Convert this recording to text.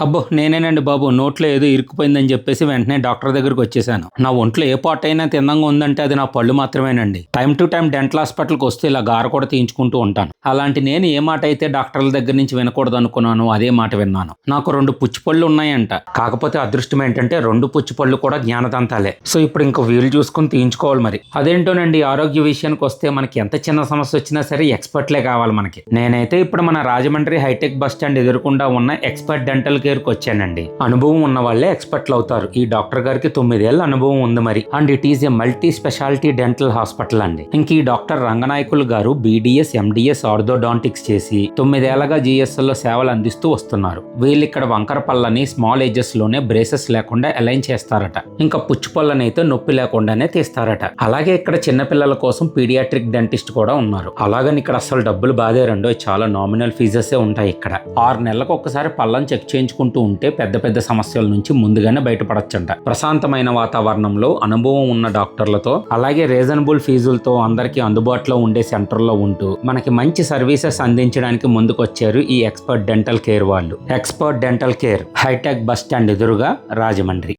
అబ్బో నేనేనండి బాబు నోట్లో ఏదో ఇరుక్కుపోయిందని చెప్పేసి వెంటనే డాక్టర్ దగ్గరికి వచ్చేసాను. నా ఒంట్లో ఏ పాట అయినా తిందంగా ఉందంటే అది నా పళ్ళు మాత్రమేనండి. టైం టు టైం డెంటల్ హాస్పిటల్కి వస్తే ఇలా గార కూడా తీయించుకుంటూ ఉంటాను. అలాంటి నేను ఏ మాట అయితే డాక్టర్ల దగ్గర నుంచి వినకూడదు అనుకున్నాను అదే మాట విన్నాను. నాకు రెండు పుచ్చిపళ్ళు ఉన్నాయంట. కాకపోతే అదృష్టం ఏంటంటే రెండు పుచ్చిపళ్ళు కూడా జ్ఞానదంతాలే. సో ఇప్పుడు ఇంకా వీలు చూసుకుని తీయించుకోవాలి మరి. అదేంటోనండి ఆరోగ్య విషయానికి వస్తే మనకి ఎంత చిన్న సమస్య వచ్చినా సరే ఎక్స్పర్ట్లే కావాలి మనకి. నేనైతే ఇప్పుడు మన రాజమండ్రి హైటెక్ బస్ స్టాండ్ ఎదురుకుండా ఉన్న ఎక్స్పర్ట్ డెంటల్ కేర్కి వచ్చానండి. అనుభవం ఉన్న వాళ్ళే ఎక్స్పర్ట్లు అవుతారు. ఈ డాక్టర్ గారికి తొమ్మిదేళ్ళ అనుభవం ఉంది మరి. And it is a multi speciality dental hospital అండి. ఇంక ఈ డాక్టర్ రంగనాయకులు గారు బీడీఎస్ ఎండిఎస్ ఆర్థోడాంటిక్స్ చేసి తొమ్మిదేళ్ళగా GSL లో సేవలు అందిస్తూ వస్తున్నారు. వీళ్ళు ఇక్కడ వంకర పళ్ళని స్మాల్ ఏజెస్లోనే బ్రేసెస్ లేకుండా అలైన్ చేస్తారట. ఇంకా పుచ్చు పళ్ళని అయితే నొప్పి లేకుండానే తీస్తారట. అలాగే ఇక్కడ చిన్నపిల్లల కోసం పీడియాట్రిక్ డెంటిస్ట్ కూడా ఉన్నారు. అలాగని ఇక్కడ అసలు డబ్బులు బాధే రెండో చాలా నామినల్ ఫీజెసే ఉంటాయి ఇక్కడ. ఆరు నెలలకు ఒక్కసారి పళ్ళని చెక్ పెంచుకుంటూ ఉంటే పెద్ద పెద్ద సమస్యల నుంచి ముందుగానే బయటపడొచ్చంట. ప్రశాంతమైన వాతావరణంలో అనుభవం ఉన్న డాక్టర్లతో అలాగే రీజనబుల్ ఫీజులతో అందరికీ అందుబాటులో ఉండే సెంటర్లో ఉంటూ మనకి మంచి సర్వీసెస్ అందించడానికి ముందుకొచ్చారు ఈ ఎక్స్పర్ట్ డెంటల్ కేర్ వాళ్ళు. Expert dental care hitech bus stand ఎదురుగా రాజమండ్రి.